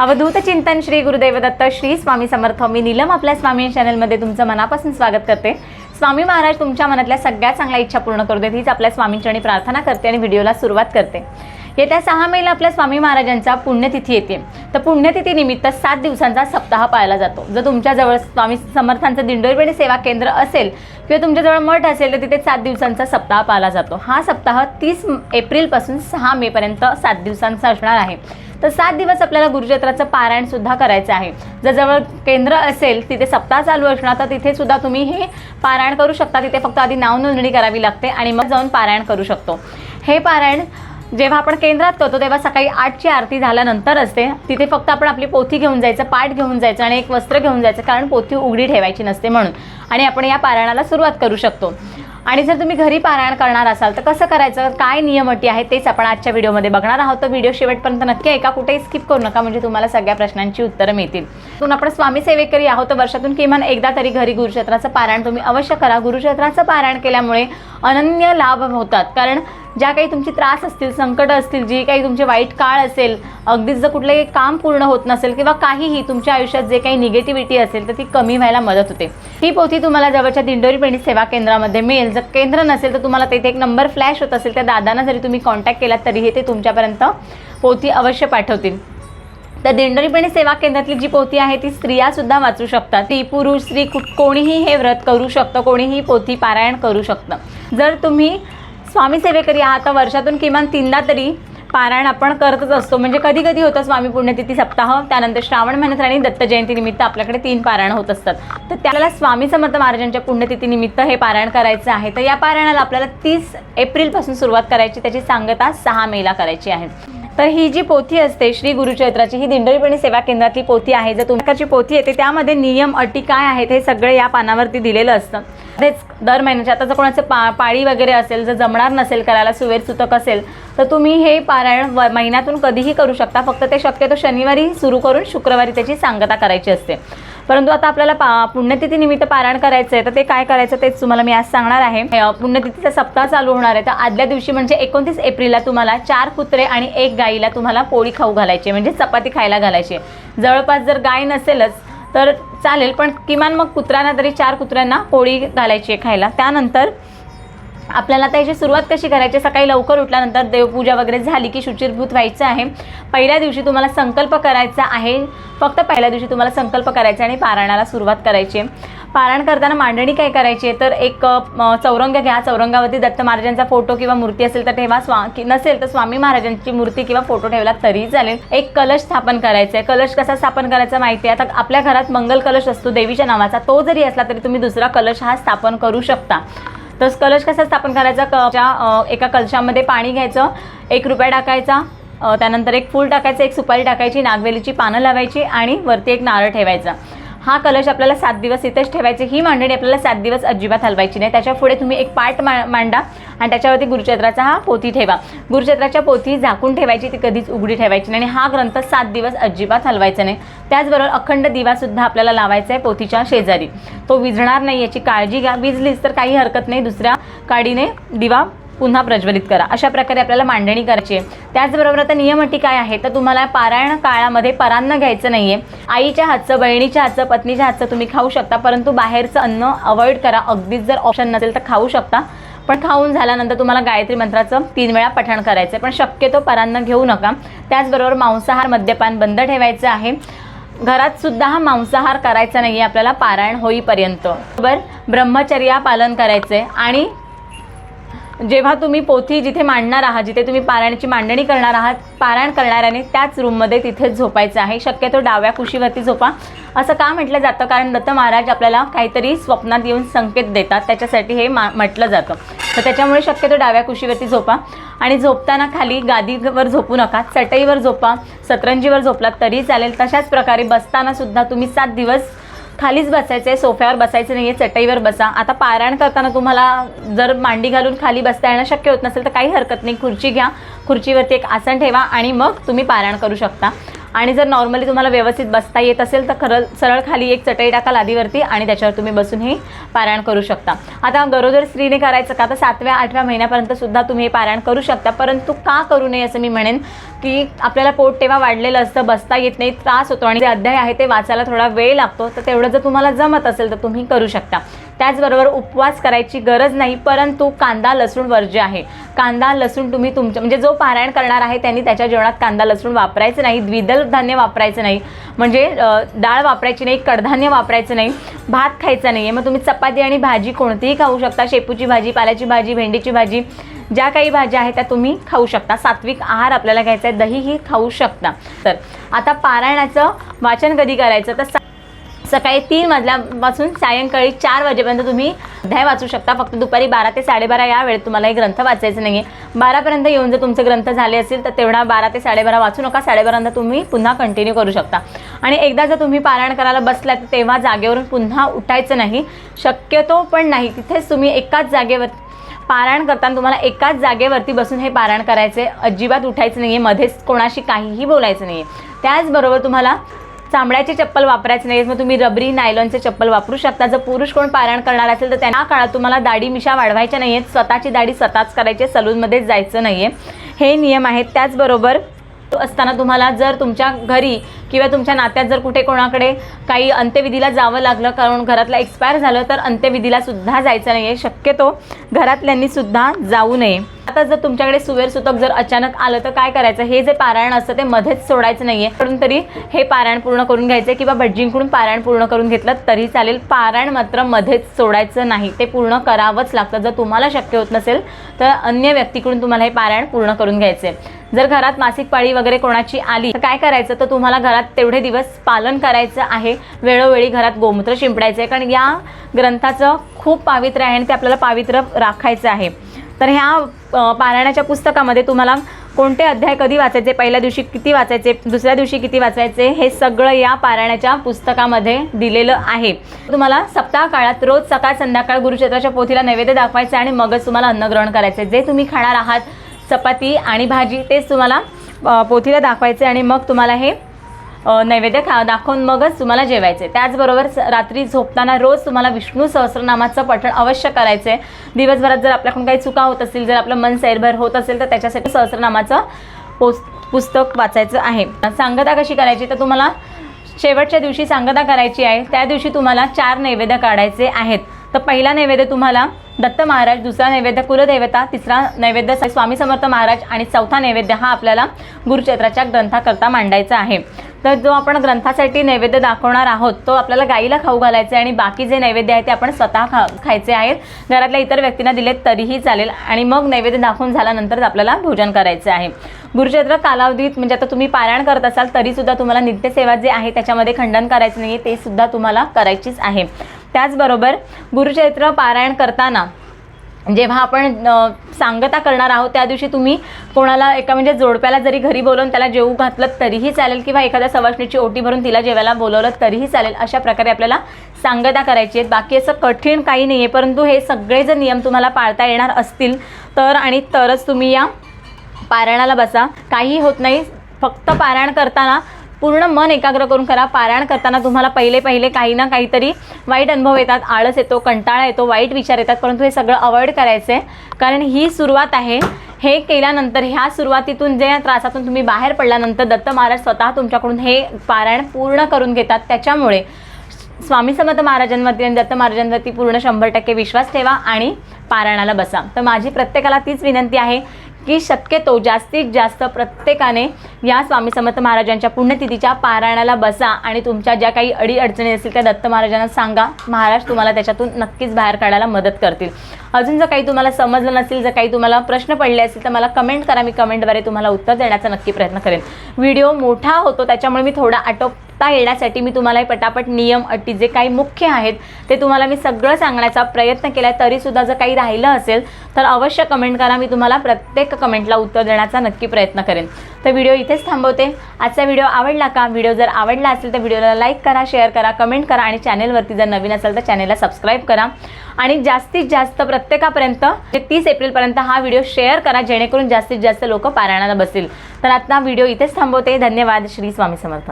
अवधूत चिंतन श्री गुरुदेवदत्त श्री स्वामी समर्थ. मी नीलम आपल्या स्वामी चॅनलमध्ये तुमचं मनापासून स्वागत करते. स्वामी महाराज तुमच्या मनातल्या सगळ्या चांगल्या इच्छा पूर्ण करू देत हीच आपल्या स्वामींचरणी प्रार्थना करते आणि व्हिडिओला सुरुवात करते. येत्या सहा मेला आपल्या स्वामी महाराजांचा पुण्यतिथी येते. तर पुण्यतिथी निमित्त सात दिवसांचा सप्ताह पाळला जातो. जर तुमच्याजवळ स्वामी समर्थांचं दिंडोरपेणी सेवा केंद्र असेल किंवा तुमच्याजवळ मठ असेल तर तिथे सात दिवसांचा सप्ताह पाळला जातो. हा सप्ताह तीस एप्रिलपासून सहा मेपर्यंत सात दिवसांचा असणार आहे. तर सात दिवस आपल्याला गुरुजत्राचं पारायण सुद्धा करायचं आहे. जर जवळ केंद्र असेल तिथे सप्ताह चालू असणार तर तिथे सुद्धा तुम्ही हे पारायण करू शकता. तिथे फक्त आधी नाव नोंदणी करावी लागते आणि मग जाऊन पारायण करू शकतो. हे पारायण जेव्हा आपण केंद्रात करतो तेव्हा सकाळी आठची आरती झाल्यानंतर असते. तिथे फक्त आपण आपली पोथी घेऊन जायचं पाठ घेऊन जायचं आणि एक वस्त्र घेऊन जायचं कारण पोथी उघडी ठेवायची नसते म्हणून. आणि आपण या पारायणाला सुरुवात करू शकतो. आणि जर तुम्ही घरी पारायण करणार असाल तर कसं करायचं? काय नियम अटी आहे तेच आपण आजच्या व्हिडिओमध्ये बघणार आहोत. तर व्हिडिओ शेवटपर्यंत नक्की ऐका. कुठेही स्किप करू नका म्हणजे तुम्हाला सगळ्या प्रश्नांची उत्तरं मिळतील. म्हणून आपण स्वामी सेवेकरी आहोत. तर वर्षातून किमान एकदा तरी घरी गुरुक्षेत्राचं पारायण तुम्ही अवश्य करा. गुरुक्षेत्राचं पारायण केल्यामुळे अनन्य लाभ होतात. कारण ज्या काही तुमची त्रास असतील संकट असतील जी काही तुमचे वाईट काळ असेल अगदीच जर कुठलंही काम पूर्ण होत नसेल किंवा काहीही तुमच्या आयुष्यात जे काही निगेटिव्हिटी असेल तर ती कमी व्हायला मदत होते. ही पोथी तुम्हाला जवळच्या दिंडोरी पेणी सेवा केंद्रामध्ये मिळेल. जर केंद्र नसेल तर तुम्हाला तेथे एक नंबर फ्लॅश होत असेल. त्या दादांना जरी तुम्ही कॉन्टॅक्ट केलात तरीही ते तुमच्यापर्यंत पोथी अवश्य पाठवतील. तर दिंडोरीपेणी सेवा केंद्रातली जी पोथी आहे ती स्त्रियासुद्धा वाचू शकतात. ती पुरुष स्त्री कुठ कोणीही हे व्रत करू शकतं कोणीही पोथी पारायण करू शकतं. जर तुम्ही स्वामी सेवेकरी आता वर्षातून किमान तीनदा तरी पारायण आपण करतच असतो. म्हणजे कधी कधी होतं स्वामी पुण्यतिथी सप्ताह त्यानंतर श्रावण महिन्यात आणि दत्त जयंतीनिमित्त आपल्याकडे तीन पारायण होत असतात. तर त्याला स्वामी समर्थ महाराजांच्या पुण्यतिथीनिमित्त हे पारायण करायचं आहे. तर या पारायणाला आपल्याला तीस एप्रिलपासून सुरुवात करायची त्याची सांगता सहा मेला करायची आहे. तर ही जी पोथी असते श्री गुरुचैत्राची ही दिंडोरीपणी सेवा केंद्रातली पोथी आहे. जर तुमच्याची पोथी येते त्यामध्ये नियम अटी काय आहेत हे सगळे या पानावरती दिलेलं असतं. तेच दर महिन्याचे आता जर कोणाचं पा पाळी वगैरे असेल जर जमणार नसेल करायला सुवेर सुतक असेल तर तुम्ही हे पारायण व महिन्यातून कधीही करू शकता. फक्त ते शक्यतो शनिवारी सुरू करून शुक्रवारी त्याची सांगता करायची असते. परंतु आता आपल्याला पा पुण्यतिथी निमित्त पारायण करायचं आहे तर ते काय करायचं तेच तुम्हाला मी आज सांगणार आहे. पुण्यतिथीचा सप्ताह चालू होणार आहे तर आदल्या दिवशी म्हणजे एकोणतीस एप्रिलला तुम्हाला चार कुत्रे आणि एक गाईला तुम्हाला पोळी खाऊ घालायची म्हणजे चपाती खायला घालायची. जवळपास जर गाय नसेलच तर चालेल पण किमान मग कुत्र्यांना तरी चार कुत्र्यांना पोळी घालायची आहे खायला. त्यानंतर आपल्याला आता याची सुरुवात कशी करायची? सकाळी लवकर उठल्यानंतर देवपूजा वगैरे झाली की शुचिरभूत व्हायचं आहे. पहिल्या दिवशी तुम्हाला संकल्प करायचा आहे. फक्त पहिल्या दिवशी तुम्हाला संकल्प करायचा आणि पारायणाला सुरुवात करायची आहे. पारायण करताना मांडणी काय करायची आहे? तर एक चौरंग घ्या. चौरंगावरती दत्त महाराजांचा फोटो किंवा मूर्ती असेल तर ठेवा. स्वा की नसेल तर स्वामी महाराजांची मूर्ती किंवा फोटो ठेवला तरी चालेल. एक कलश स्थापन करायचा आहे. कलश कसा स्थापन करायचा माहिती आहे? आता आपल्या घरात मंगल कलश असतो देवीच्या नावाचा. तो जरी असला तरी तुम्ही दुसरा कलश हा स्थापन करू शकता. तर कलश कसा स्थापन करायचा? कच्या एका कलशामध्ये पाणी घ्यायचं एक रुपया टाकायचा त्यानंतर एक फूल टाकायचं एक सुपारी टाकायची नागवेलीची पानं लावायची आणि वरती एक नारळ ठेवायचा. हा कलश आपल्याला सात दिवस इथेच ठेवायचे. ही मांडणी आपल्याला सात दिवस अजिबात हलवायची नाही. त्याच्या पुढे तुम्ही एक पाट मा मांडा आणि त्याच्यावरती गुरुचत्राचा हा पोथी ठेवा. गुरुचत्राच्या पोथी झाकून ठेवायची ती कधीच उघडी ठेवायची नाही आणि हा ग्रंथ सात दिवस अजिबात हलवायचा नाही. त्याचबरोबर अखंड दिवासुद्धा आपल्याला लावायचा आहे पोथीच्या शेजारी. तो विझणार नाही याची काळजी घ्या. विजलीच तर काही हरकत नाही. दुसऱ्या काडीने दिवा पुन्हा प्रज्वलित करा. अशा प्रकारे आपल्याला मांडणी करायची आहे. त्याचबरोबर आता नियम अटी काय आहे? तर तुम्हाला पारायण काळामध्ये परान्न घ्यायचं नाही आहे आईच्या हातचं बहिणीच्या हातचं पत्नीच्या हातचं तुम्ही खाऊ शकता. परंतु बाहेरचं अन्न अवॉइड करा. अगदीच जर ऑप्शन नसेल तर खाऊ शकता. पण खाऊन झाल्यानंतर तुम्हाला गायत्री मंत्राचं तीन वेळा पठण करायचं आहे पण शक्यतो परान्न घेऊ नका. त्याचबरोबर मांसाहार मद्यपान बंद ठेवायचं आहे. घरात सुद्धा हा मांसाहार करायचा नाही आहे आपल्याला पारायण होईपर्यंत. बरोबर? ब्रह्मचर्या पालन करायचं आहे आणि जेव्हा तुम्ही पोथी जिथे मांडणार आहात जिथे तुम्ही पारायणाची मांडणी करणार आहात पारायण करणाऱ्याने त्याच रूममध्ये तिथेच झोपायचं आहे. शक्यतो डाव्या कुशीवरती झोपा. असं का म्हटलं जातं? कारण दत्त महाराज आपल्याला काहीतरी स्वप्नात येऊन संकेत देतात. त्याच्यासाठी हे मा म्हटलं जातं. तर त्याच्यामुळे शक्यतो डाव्या कुशीवरती झोपा. आणि झोपताना खाली गादीवर झोपू नका. चटईवर झोपा. सतरंजीवर झोपलात तरी चालेल. तशाच प्रकारे बसतानासुद्धा तुम्ही सात दिवस खालीच बसायचं आहे सोफ्यावर बसायचं नाही आहे चटईवर बसा. आता पारायण करताना तुम्हाला जर मांडी घालून खाली बसता येणं शक्य होत नसेल तर काही हरकत नाही. खुर्ची घ्या खुर्चीवरती एक आसन ठेवा आणि मग तुम्ही पारायण करू शकता. आणि जर नॉर्मली तुम्हाला व्यवस्थित बसता येत असेल तर खरं सरळ खाली एक चटई टाका लादीवरती आणि त्याच्यावर तुम्ही बसून हे पारायण करू शकता. आता गरोदर स्त्रीने करायचं का? तर सातव्या आठव्या महिन्यापर्यंत सुद्धा तुम्ही हे पारायण करू शकता. परंतु का करू नये असं मी म्हणेन की आपल्याला पोट तेव्हा वाढलेलं असतं बसता येत नाही त्रास होतो. आणि जे अध्याय आहे ते वाचायला थोडा वेळ लागतो. तर तेवढं जर तुम्हाला जमत असेल तर तुम्ही करू शकता. त्याचबरोबर उपवास करायची गरज नाही परंतु कांदा लसूण वर्ज्य आहे. कांदा लसूण तुम्ही तुमच्या म्हणजे जो पारायण करणार आहे त्यांनी त्याच्या जेवणात कांदा लसूण वापरायचं नाही द्विदल धान्य वापरायचं नाही. म्हणजे डाळ वापरायची नाही कडधान्य वापरायचं नाही भात खायचा नाही आहे मग तुम्ही चपाती आणि भाजी कोणतीही खाऊ शकता. शेपूची भाजी पाल्याची भाजी भेंडीची भाजी ज्या काही भाज्या आहेत त्या तुम्ही खाऊ शकता. सात्विक आहार आपल्याला घ्यायचा आहे दहीही खाऊ शकता. तर आता पारायणाचं वाचन कधी करायचं? तर सा- सकाळी तीन वाजल्यापासून सायंकाळी चार वाजेपर्यंत तुम्ही अध्याय वाचू शकता. फक्त दुपारी बारा ते साडेबारा या वेळेत तुम्हाला हे ग्रंथ वाचायचं नाही आहे बारापर्यंत येऊन जर तुमचे ग्रंथ झाले असेल तर तेवढा बारा ते साडेबारा वाचू नका. साडेबारानंतर तुम्ही पुन्हा कंटिन्यू करू शकता. आणि एकदा जर तुम्ही पारायण करायला बसलात तर तेव्हा जागेवरून पुन्हा उठायचं नाही. शक्यतो पण नाही. तिथेच तुम्ही एकाच जागेवर पारायण करताना तुम्हाला एकाच जागेवरती बसून हे पारायण करायचे. अजिबात उठायचं नाही आहे मध्येच कोणाशी काहीही बोलायचं नाही आहे त्याचबरोबर तुम्हाला चांबड्याची चप्पल वापरायचं नाही मग तुम्ही रबरी नायलॉनचे चप्पल वापरू शकता. जर पुरुष कोण पारायण करणार असेल तर त्यांना काळात तुम्हाला दाढी मिशा वाढवायच्या नाही आहेत स्वतःची दाढी स्वतःच करायची सलूनमध्येच जायचं नाही आहे हे नियम आहेत. त्याचबरोबर असताना तुम्हाला जर तुमच्या घरी किंवा तुमच्या नात्यात जर कुठे कोणाकडे काही अंत्यविधीला जावं लागलं कारण घरातलं एक्सपायर झालं तर अंत्यविधीला सुद्धा जायचं नाही आहे शक्यतो घरातल्यांनी सुद्धा जाऊ नये. आता जर तुमच्याकडे सुवेर सुतक जर अचानक आलं तर काय करायचं? हे जे पारायण असतं ते मध्येच सोडायचं नाही आहे म्हणून तरी हे पारायण पूर्ण करून घ्यायचं किंवा भटजींकडून पारायण पूर्ण करून घेतलं तरी चालेल. पारायण मात्र मध्येच सोडायचं नाही. ते पूर्ण करावंच लागतं. जर तुम्हाला शक्य होत नसेल तर अन्य व्यक्तीकडून तुम्हाला हे पारायण पूर्ण करून घ्यायचं आहे जर घरात मासिक पाळी वगैरे कोणाची आली तर काय करायचं? तर तुम्हाला घरात तेवढे दिवस पालन करायचं आहे. वेळोवेळी घरात गोमूत्र शिंपडायचं आहे कारण या ग्रंथाचं खूप पावित्र्य आहे आणि ते आपल्याला पावित्र्य राखायचं आहे. तर ह्या पारायणाच्या पुस्तकामध्ये तुम्हाला कोणते अध्याय कधी वाचायचे पहिल्या दिवशी किती वाचायचे दुसऱ्या दिवशी किती वाचायचे हे सगळं या पारायणाच्या पुस्तकामध्ये दिलेलं आहे. तुम्हाला सप्ताह काळात रोज सकाळ संध्याकाळ गुरुक्षेत्राच्या पोथीला नैवेद्य दाखवायचं आणि मगच तुम्हाला अन्नग्रहण करायचं. जे तुम्ही खाणार आहात चपाती आणि भाजी तेच तुम्हाला पोथीला दाखवायचे आणि मग तुम्हाला हे नैवेद्य खा दाखवून मगच तुम्हाला जेवायचे त्याचबरोबर रात्री झोपताना रोज तुम्हाला विष्णू सहस्रनामाचं पठण अवश्य करायचं आहे दिवसभरात जर आपल्याकडून काही चुका होत असतील जर आपलं मन सैरभर होत असेल तर त्याच्यासाठी सहस्रनामाचं पोस पुस्तक वाचायचं आहे. सांगता कशी करायची? तर तुम्हाला शेवटच्या दिवशी सांगता करायची आहे. त्या दिवशी तुम्हाला चार नैवेद्य काढायचे आहेत. तर पहिला नैवेद्य तुम्हाला दत्त महाराज दुसरा नैवेद्य कुलदेवता तिसरा नैवेद्य स्वामी समर्थ महाराज आणि चौथा नैवेद्य हा आपल्याला गुरुक्षेत्राच्या ग्रंथाकरता मांडायचा आहे. तर जो आपण ग्रंथासाठी नैवेद्य दाखवणार आहोत तो आपल्याला गाईला खाऊ घालायचे आणि बाकी जे नैवेद्य आहे ते आपण स्वतः खा खायचे आहेत. घरातल्या इतर व्यक्तींना दिले तरीही चालेल आणि मग नैवेद्य दाखवून झाल्यानंतर आपल्याला भोजन करायचं आहे. गुरुक्षेत्र कालावधीत म्हणजे आता तुम्ही पारायण करत असाल तरीसुद्धा तुम्हाला नित्यसेवा जे आहे त्याच्यामध्ये खंडन करायचं नाही ते सुद्धा तुम्हाला करायचीच आहे. त्याचबरोबर गुरुक्षेत्र पारायण करताना जेव्हा आपण सांगता करणार आहोत त्या दिवशी तुम्ही कोणाला एका म्हणजे जोडप्याला जरी घरी बोलवून त्याला जेवू घातलं तरीही चालेल किंवा एखाद्या सवासणीची ओटी भरून तिला जेवायला बोलवलं तरीही चालेल अशा प्रकारे आपल्याला सांगता करायची आहेत. बाकी असं कठीण काही नाही आहे परंतु हे सगळे जर नियम तुम्हाला पाळता येणार असतील तर आणि तरच तुम्ही या पारायणाला बसा. काही होत नाही फक्त पारायण करताना पूर्ण मन एकाग्र करून करा. पारायण करताना तुम्हाला पहिले पहिले काही ना काहीतरी वाईट अनुभव येतात आळस येतो कंटाळा येतो वाईट विचार येतात परंतु हे सगळं अवॉइड करायचं आहे कारण ही सुरुवात आहे. हे केल्यानंतर ह्या सुरुवातीतून जे या त्रासातून तुम्ही बाहेर पडल्यानंतर दत्त महाराज स्वतः तुमच्याकडून हे पारायण पूर्ण करून घेतात. त्याच्यामुळे स्वामी समर्थ महाराजांवरती आणि दत्त महाराजांवरती पूर्ण शंभर टक्के विश्वास ठेवा आणि पारायणाला बसा. तर माझी प्रत्येकाला तीच विनंती आहे की शक्यतो जास्तीत जास्त प्रत्येकाने या स्वामी समर्थ महाराजांच्या पुण्यतिथीच्या पारायणाला बसा आणि तुमच्या ज्या काही अडीअडचणी असतील त्या दत्त महाराजांना सांगा. महाराज तुम्हाला त्याच्यातून नक्कीच बाहेर काढायला मदत करतील. अजून जर काही तुम्हाला समजलं नसेल जर काही तुम्हाला प्रश्न पडले असतील तर मला कमेंट करा. मी कमेंटद्वारे तुम्हाला उत्तर देण्याचा नक्की प्रयत्न करेन. व्हिडिओ मोठा होतो त्याच्यामुळे मी थोडा आटोप करता येण्यासाठी मी तुम्हाला हे पटापट नियम अटी जे काही मुख्य आहेत ते तुम्हाला मी सगळं सांगण्याचा प्रयत्न केला आहे तरीसुद्धा जर काही राहिलं असेल तर अवश्य कमेंट करा. मी तुम्हाला प्रत्येक कमेंटला उत्तर देण्याचा नक्की प्रयत्न करेन. तर व्हिडिओ इथेच थांबवते. आजचा व्हिडिओ आवडला का? व्हिडिओ जर आवडला असेल तर व्हिडिओला लाईक करा शेअर करा कमेंट करा आणि चॅनेलवरती जर नवीन असेल तर चॅनेलला सबस्क्राईब करा. आणि जास्तीत जास्त प्रत्येकापर्यंत म्हणजे तीस एप्रिलपर्यंत हा व्हिडिओ शेअर करा जेणेकरून जास्तीत जास्त लोक पारायणाला बसतील. तर आता व्हिडिओ इथेच थांबवते. धन्यवाद. श्री स्वामी समर्थ.